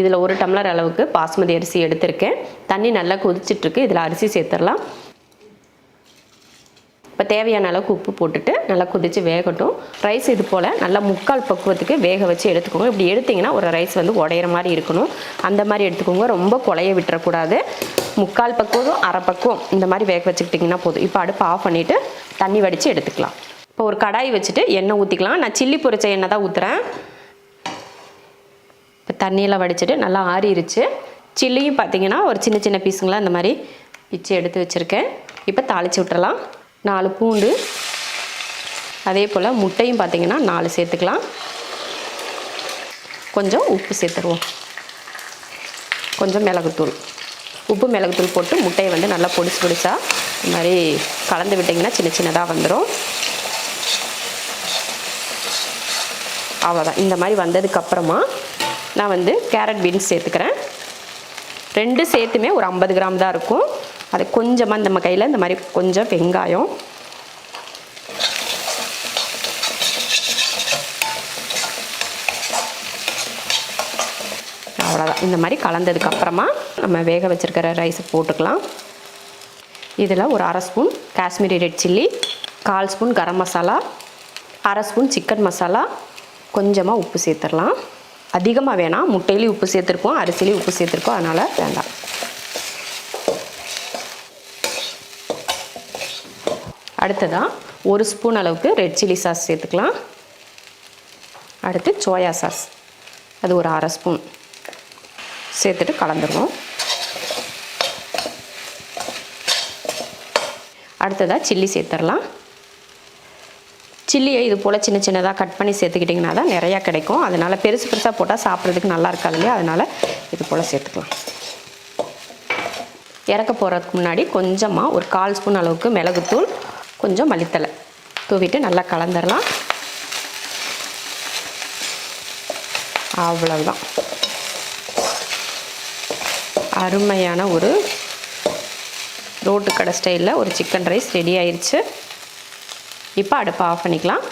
இதில் ஒரு டம்ளர் அளவுக்கு பாஸ்மதி அரிசி எடுத்திருக்கேன். தண்ணி நல்லா கொதிச்சிட்ருக்கு. இதில் அரிசி சேர்த்துடலாம். இப்போ தேவையான அளவுக்கு உப்பு போட்டுட்டு நல்லா கொதித்து வேகட்டும். ரைஸ் இது போல் நல்லா முக்கால் பக்குவத்துக்கு வேக வச்சு எடுத்துக்கோங்க. இப்படி எடுத்திங்கன்னா ஒரு ரைஸ் வந்து உடையிற மாதிரி இருக்கணும். அந்த மாதிரி எடுத்துக்கோங்க. ரொம்ப குழைய விட்டுறக்கூடாது. முக்கால் பக்குவம் அரை பக்குவம் இந்த மாதிரி வேக வச்சுக்கிட்டிங்கன்னா போதும். இப்போ அடுப்பு ஆஃப் பண்ணிவிட்டு தண்ணி வடித்து எடுத்துக்கலாம். இப்போ ஒரு கடாய் வச்சுட்டு எண்ணெய் ஊற்றிக்கலாம் நான் சில்லி பொரிச்ச எண்ணெய் தான் ஊற்றுறேன் தண்ணியில் தண்ணியெல்லாம் வடிச்சிட்டு நல்லா ஆறிடுச்சு சில்லியும் பார்த்தீங்கன்னா ஒரு சின்ன சின்ன பீஸுங்களாம் இந்த மாதிரி பிச்சு எடுத்து வச்சுருக்கேன். இப்போ தாளித்து விட்டுறலாம். நாலு பூண்டு. அதே போல் முட்டையும் பார்த்தீங்கன்னா நாலு சேர்த்துக்கலாம். கொஞ்சம் உப்பு சேர்த்துருவோம். கொஞ்சம் மிளகுத்தூள். உப்பு மிளகுத்தூள் போட்டு முட்டையை வந்து நல்லா பொடிச்சு பொடிச்சா இந்த மாதிரி கலந்து விட்டிங்கன்னா சின்ன சின்னதாக வந்துடும் அவ்வளோதான் இந்த மாதிரி வந்ததுக்கப்புறமா நான் வந்து கேரட் பீன்ஸ் சேர்த்துக்கிறேன். ரெண்டு சேர்த்துமே ஒரு ஐம்பது கிராம் தான் இருக்கும். அது கொஞ்சமாக நம்ம கையில் இந்த மாதிரி கொஞ்சம் வெங்காயம். அவ்வளோதான் இந்த மாதிரி கலந்ததுக்கு அப்புறமா நம்ம வேக வச்சுருக்கிற ரைஸை போட்டுக்கலாம். இதில் ஒரு அரை ஸ்பூன் காஷ்மீரி ரெட் சில்லி கால் ஸ்பூன் கரம் மசாலா அரை ஸ்பூன் சிக்கன் மசாலா கொஞ்சமாக உப்பு சேர்த்துடலாம். அதிகமாக வேணாம். முட்டையிலையும் உப்பு சேர்த்துருக்கோம். அரிசிலையும் உப்பு சேர்த்துருக்கோம். அதனால் வேண்டாம். அடுத்ததாக ஒரு ஸ்பூன் அளவுக்கு ரெட் சில்லி சாஸ் சேர்த்துக்கலாம். அடுத்து சோயா சாஸ் அது ஒரு அரை ஸ்பூன் சேர்த்துட்டு கலந்துருவோம். அடுத்ததாக சில்லி சேர்த்துடலாம் சில்லியை இது போல் சின்ன சின்னதாக கட் பண்ணி சேர்த்துக்கிட்டிங்கன்னா தான் நிறையா கிடைக்கும். அதனால் பெருசு பெருசாக போட்டால் சாப்பிட்றதுக்கு நல்லா இருக்காது இல்லையா? அதனால் இது போல் சேர்த்துக்கலாம். இறக்க போகிறதுக்கு முன்னாடி கொஞ்சமாக ஒரு கால் ஸ்பூன் அளவுக்கு மிளகுத்தூள் கொஞ்சம் மல்லித்தலை தூவிட்டு நல்லா கலந்துடலாம். அவ்வளவுதான். அருமையான ஒரு ரோட்டு கடை ஸ்டைலில் ஒரு சிக்கன் ரைஸ் ரெடி ஆயிடுச்சு இப்போ அடுப்பை ஆஃப் பண்ணிக்கலாம்.